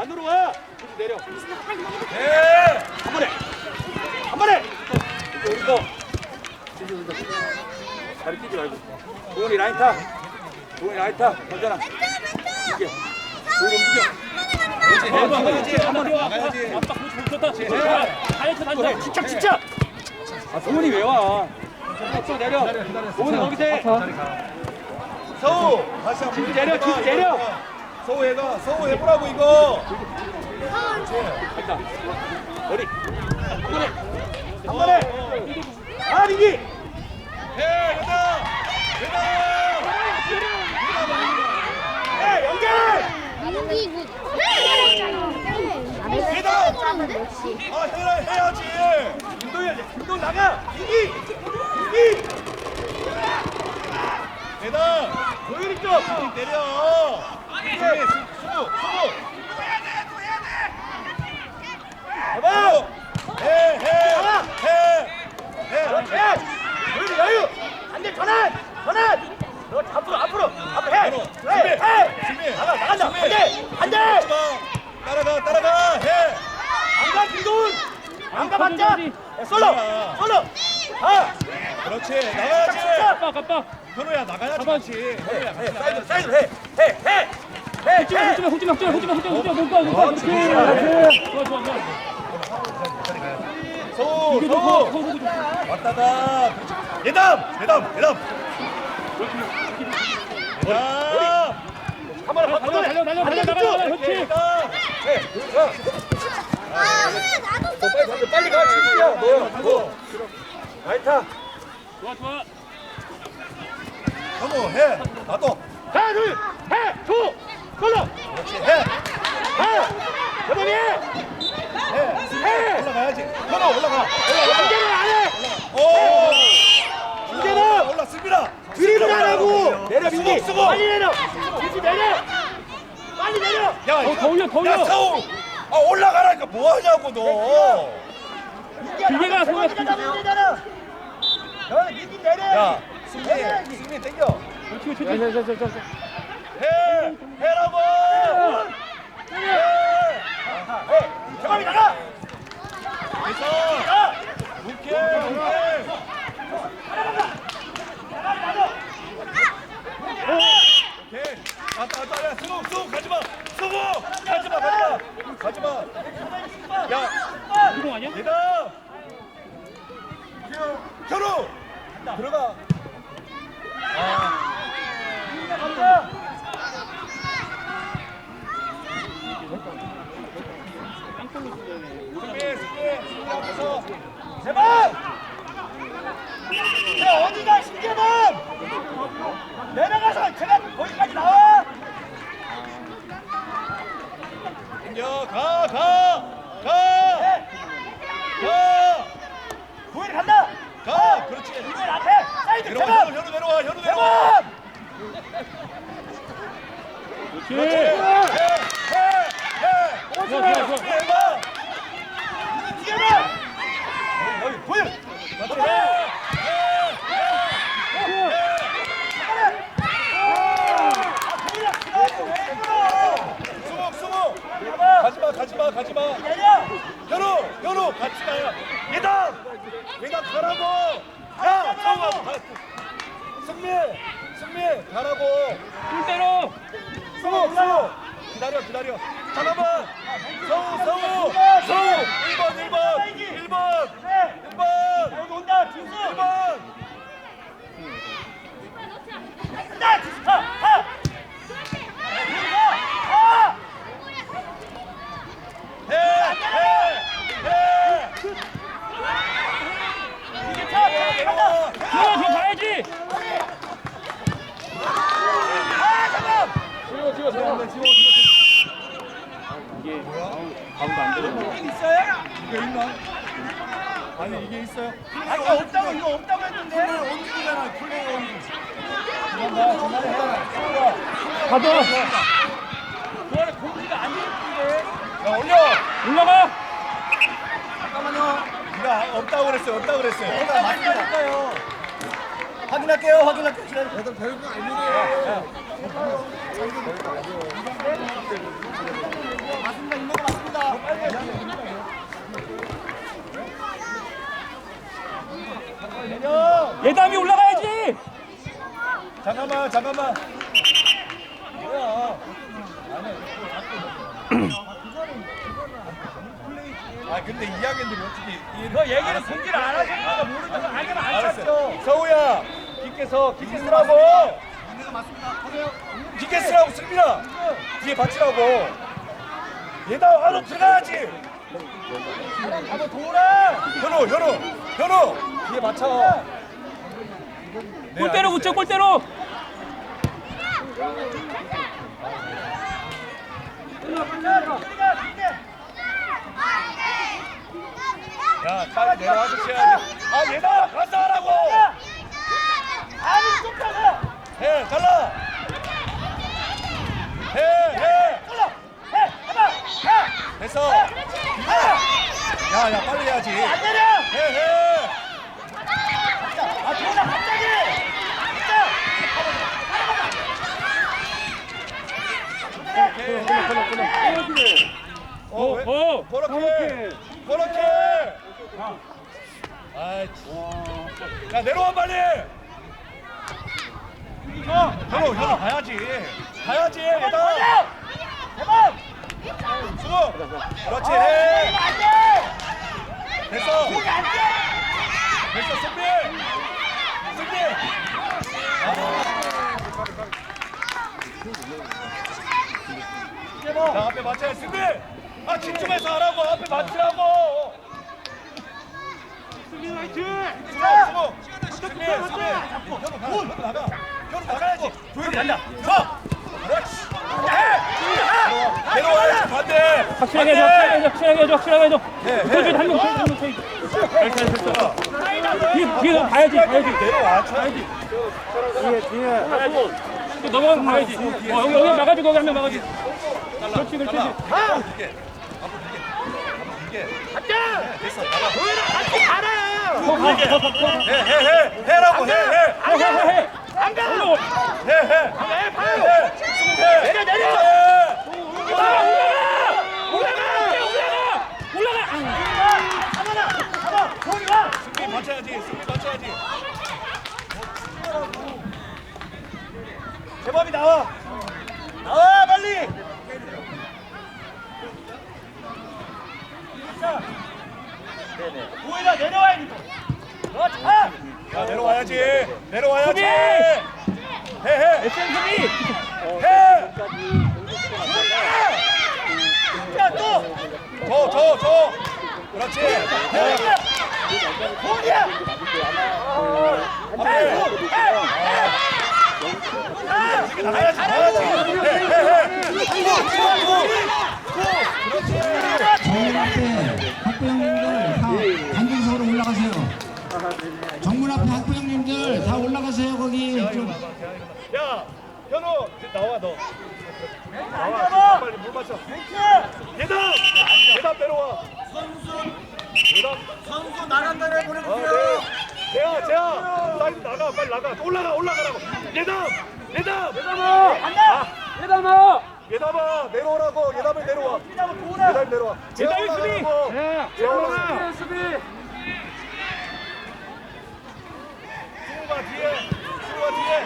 안으로 와. 그렇지, 내려. 네. 한 번에. 한 번에. 우리 거. 다리 뛰지 말고. 도훈이 라인 타. 도훈이 라인 타. 괜찮아. 움직여. 도훈이 움직여. 나가야지. 한번 나가야지. 아빠 그거 좋다. 다이어트 단장. 침착 침착. 아 도훈이 왜 와? 또 내려. 도훈이 거기서 해. 서우 다시 한번 내려, 내려. 서우 해가 서우 해보라고 이거 간다. 머리. 한 번에. 한 번에. 아 민기. 해 가자 가자 해 연결. 민기 굿. 잘했어. 아 해라 해야지 김도현 김도현 나가. 민기. 민기. 대단 도현이 쪽. 때려 수비 수비 잡아. 해해해해 그렇지. 도현이 여유. 안돼 전환. 전환. 너 앞으로 앞으로 앞으로 해. 바로 해. 준비, 해. 준비. 나가 나간다. 준비. 안돼. 안돼. 하지마 따라가 따라가 해 안가 김도훈. 안가 맞자. 야, 솔로. 아. 솔로. 아. 그렇지 나가야지 아빠 아빠. 현우야 나가야지 잡아. 같이 현우야 같이 사이드 사이드 해. 해. 해. 해. 해. 후지마 후지마 후지마 후지마 후지마 못 가, 못 가. 그렇지. 좋아 좋아 좋아. 서우 이게 더 서우 커, 커, 커. 왔다가 그렇지 예담 예담 예담 예담 한 번에 달려 달려 달려 달려 달려 달려. 그렇지. 예담 해. 야. 너 빨리 가. 빨리 가. 진주야. 너. 너. 라이타. 좋아 좋아. 현우 해 나도 하나 둘. 해. 두. 그렇지 해 해. 여동이 해. 해. 해. 올라가야지 현우 올라가 김재는 안 해. 오 김재는 올랐습니다 드리블 안 하고. 내려 민기. 수고, 수고. 빨리 내려. 민기 내려. 빨리 내려. 야 어, 더 올려, 더 올려. 야 서우 아 올라가라니까 뭐 하냐고 너 기계가 정확히 생각- 잡으면 되잖아. 너 민기 내려. 야, 승민, 승민 땡겨. 그렇지 그렇지. 해, 해라고. 해. 정확히 나가. 됐어. 가. 오케이, 오케이. 왔다, 왔다, 야, 수고, 수고, 가지 마. 수고, 가지 마, 가지 마. 가지 마. 야, 이동 아니야? 얘다. 현우, 들어가. 승민, 승민, 승민 앞에서. 제발. 야 어디가 신재범. 내려가서 제가 거기까지 나와. 야, 가, 가, 가, 해. 가, 구일 간다. 가. 그렇지. 구일 앞에 사이드 내려와, 제발. 현우, 현우 내려와, 현우 내려와. 제발. 그렇지. 해, 해, 해. 좋아 좋아 좋아. 해봐. 신재범. 여기 구일. 그렇지. 해, 해, 해, 해. 아 구일아 그래도 왜 그러? 수목, 수목. 제발. 가지마, 가지마, 가지마. 내려. 현우, 현우, 같이 가요. 예담, 예담 가라고. 야, 가. 승민, 승민, 가라고. 꿀대로. 성우, 성우. 기다려, 기다려. 잠깐만. 성우, 성우, 성우. 1번, 1번, 1번, 네. 1번, 여기 온다 준수. 1번. 간다 준수. 하. 하. 하. 해, 해, 해. 이게 차. 차. 간다. 좋아 좋아 가야지. 아 잠깐. 이게 가운데 안 되는 이게 있어요? 이게 있나? 아니, 이게 있어요? 아 이거 없다고 이거 없다고 했는데. 원준이잖아, 플레이 원준. 가자. 그거는 공기가 안 되는데. 야, 올려. 올라가. 잠깐만요. 네가 없다고 그랬어요, 없다고 그랬어요. 내가 맞다니까요. 확인할게요, 확인할게요. 기다려. 애들 별거 아닌데. 맞습니다. 예담이 올라가야지. 잠깐만 잠깐만. 뭐야 아 근데 이학년들이 어떻게 너 얘기를 공지를 안 하시니까 모르면서 알면 안 찼죠. 서우야 깊게 서 깊게 쓰라고. 깊게 쓰라고 승민아 뒤에 받치라고. 얘다 안으로 들어가야지. 한번 돌아. 현우 현우 현우 뒤에 맞춰 네, 골대로 알겠어요. 붙여 골대로. 야 빨리 내려와서 쳐야지 아 얘다 가서 하라고 아니 좀 가자. 해 달라 해해 올라. 해. 해봐. 해. 됐어 해. 야야 빨리 해야지 안 내려. 해 해 아 돌아 갑자기. 진짜. 어, 왜? 어. 그렇게 그렇게 아이 야 내려와 빨리 형 현우 현우 가야지 가야지 가자. 대박. 수고 그렇지 해. 됐어. 됐어 승리 승리 자 앞에 맞춰야 승리! 아 집중해서 하라고! 앞에 맞추라고! 승리 화이팅! 승리! 승리! 현우 가 현우 나가 현우 나가야지. 조용히 앉아. 서! 그렇지. 해! 내려와야지 반대. 확실하게 해줘. 확실하게 해줘. 확실하게 해줘. 해, 붙어줘. 해. 한명 쳐. 잘잘 됐어. 뒤에 뒤에 가야지. 가야지. 내려와. 쳐야지. 또 넘어가면 가야지. 어, 여기 여기 막아주고 거기 한명 막아줘. 그렇지 그렇지. 이게 가자. 됐어 나가 도현아 같이 가라. 해해 해 해라고 해해 해해해. 안 가. 해해 해. 봐요. 해 수고해 내려, 내려. 올라가 올라가 올라가 올라가. 아. 가만아. 가만. 도현아. 승리 맞춰야지 승리 맞춰야지 제법이 나와. 나와 빨리. 자. 도현아 내려와야지. 너 차. 야 내려와야지 내려와야지! 해해 SM 수비. 해 자 또. 저, 저, 저. 그렇지. 해. 도현이야. 앞에. 해. 저희 앞에 학부형님들 다 관중석으로 올라가세요. 정문 앞에 학부형님들 다 올라가세요 거기 좀. 야, 현우, 나와, 너. 나와. 빨리 물 마셔. 예담! 예담 내려와. 예담. 선수 나간다를 어, 네. 재야, 재야. 사이드 나가, 빨리 나가. 올라가, 올라가라고. 예담! 예담! 예담아! 간다. 예담아. 예담아, 내려오라고. 예담을 내려와. 예담 내려와. 예담이 수비. 예. 재야 올라가. 수비. 수호가 뒤에. 수호가 뒤에.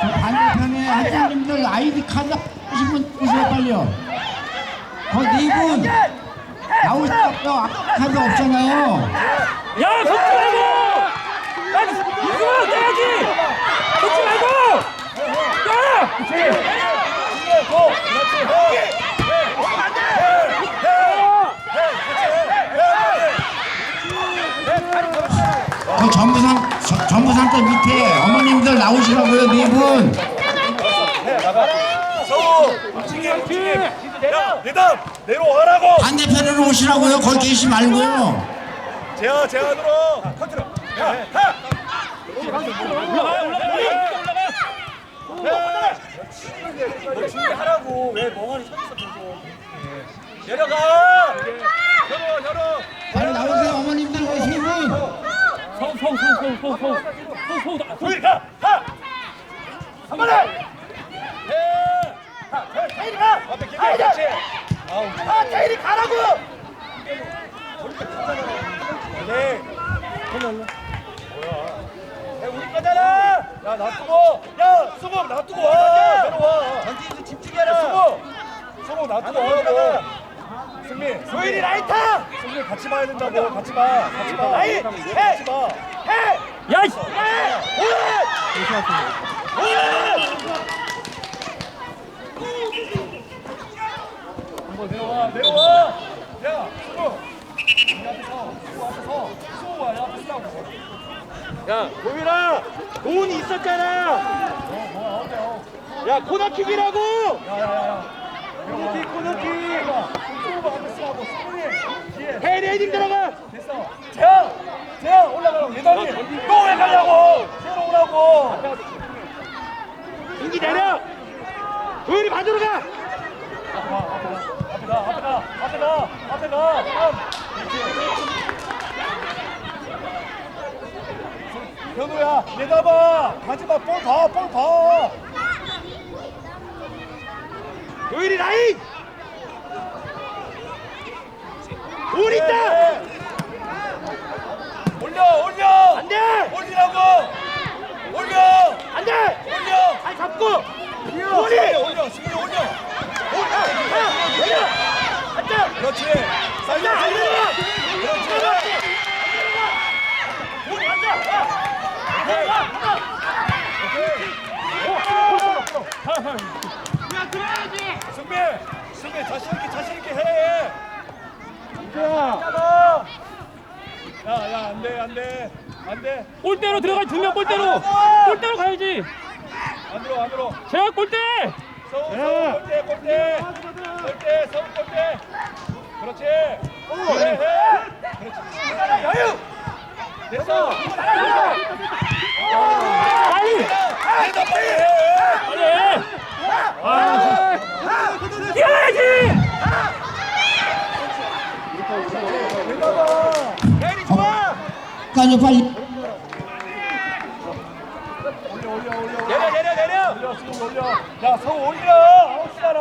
저 반대편에 학부형님들 아이디 카드 하신 분 오세요 빨리요. 거네분 나오시죠. 카드 없잖아요. 야, 속지 말고! 야, 이승아, 떼야지! 속지 말고! 야! 그렇지! 고! 그렇지, 해! 그 전부상 저- 전부상대 밑에 어머님들 나오시라고요 네 분. 서우! 움직여, 움직여! 야, 예담! 내려와라고! 반대편으로 오시라고요. 거기 계시지 말고요. 제아, 제안으로! 컨트롤! 야, 하! 올라가, 올라가! 올라가! 너 준비하라고! 왜 멍하니 서 있어, 계속. 내려가! 현우, 현우! 빨리 나오세요 어머님들 거세 분. 서우. 둘, 가! 하! 한 번에! 해! 하! 해! 가! 앞에! 아우, 아 가라고. 네. 뭐야? 야 놔두고 야 수범 놔두고 와 내려와 전진수 집중해라. 수범 수범 놔두고 와라고 승민 도현이 라이터. 승민 같이 봐야 된다고 같이 봐 같이 봐 라인. 같이 해. 봐 해. 야, 이씨. 한번 내려와 내려와 야 수범 이 앞에 서 수범 앞에 서 앞에 서라고 야, 도현아. 도훈이 있었잖아. 어 뭐야 어때 어 야, 코너킥이라고. 야야야야 코너킥, 코너킥. 수범 앞에 서라고 수범이 뒤에 헤 레이딩 들어가. 됐어 재영 재영 올라가라고 예단이 또왜 가냐고 새로 오라고 인기 내려. 도현이 받으러 가. 앞에 가 앞에 가 앞에 가 앞에 가 현우야 내다봐. 가지마 볼봐볼봐 도현이 라인. 돈 있다. 올려 올려 안 돼. 올리라고 올려 안 돼. 올려 잘 잡고. 승리 도현이. 올려 승리 올려 야, 내려. 앉아. 그렇지 안 내려가. 그렇지 도현이 앉아. 승배 승배 자신 있게 자신 있게 해 야. 야야 안 돼 안 돼 안 돼 골대로 들어가 두명 골대로. 골대로 가야지. 안으로 안으로 제가 골대. 야. 서우 골대 골대 골대 서우 골대 그렇지 그래 해 그렇지 야유. 됐어 빨리. 해다 빨리 해 빨리. 해. 아, 뛰어야지. 좋아. 까요 빨리 올려 올려 올려 내려 내려 내려. 올려 올려 야 서우 올려 아웃이잖아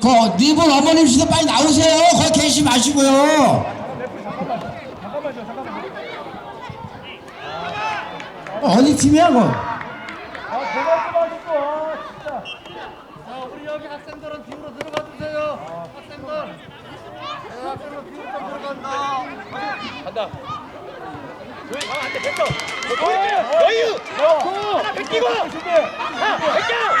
그 니분 어머님 씨도 빨리 나오세요 거기 계시 마시고요 어디 팀이야 그아 대박 좀 하시고 아 진짜 자, 우리 여기 학생들은 뒤로 들어가 주세요. 학생들. 네, 학생들 뒤로 좀 들어간다. 간다. 도현이 가면 안 돼. 됐어. 여유. 야 하나 뺏기고. 준비 하. 뺏겨. 야,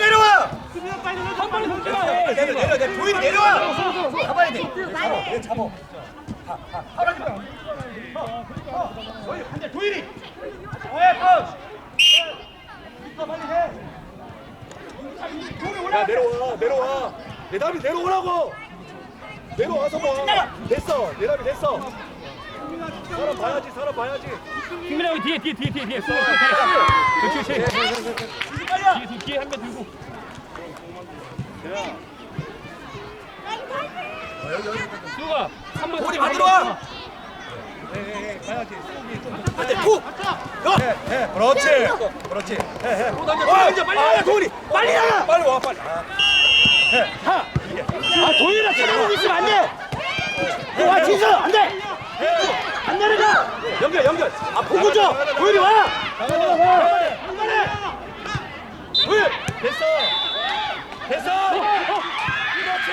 내려와. 내려 내려. 야 내려와 내려와 내 답이 내려오라고 내려와서 봐. 됐어. 내 답이 됐어. 사람 봐야지 사람 봐야지. 김민아 여기 뒤에 뒤에 뒤에 뒤에. 뒤에. 쏘, 그렇지 그렇지. 뒤에 뒤에 한 명 들고. 수가? 한번 도훈이 받으러 와. 네, 가야지. 반대 푹. 너. 해. 그렇지. 그렇지. 해해. 어, 던져 빨리 나가 도훈이. 빨리 나가. 빨리 와 빨리. 아, 아 도현이랑 쳐다보고 있으면 안 돼. 와 진서 안 돼. 안 내려가. 연결 연결. 아 보고 줘. 도현이 와. 한번에. 도현. 됐어 됐어 그렇지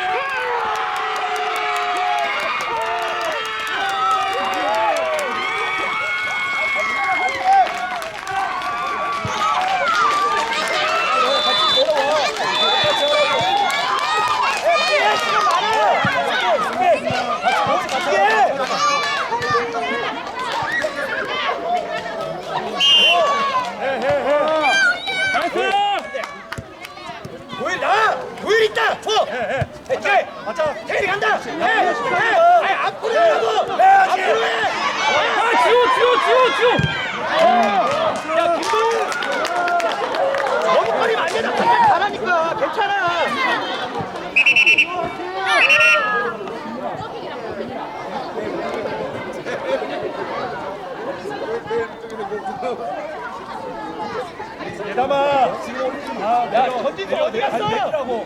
잘했어. 도현 나. 도현 있다. 줘. 오케이. 맞자 태일이 간다. 해. 해. 아니 앞으로 하라고. 해야지. 앞으로 해. 아, 지워 지워 지워 지워. 야 김도훈. 너무 거리면 안 되잖아. 반대 잘하니까 괜찮아. 담아. 지금 아, 야, 전진수 어디 갔어? 전 내라고.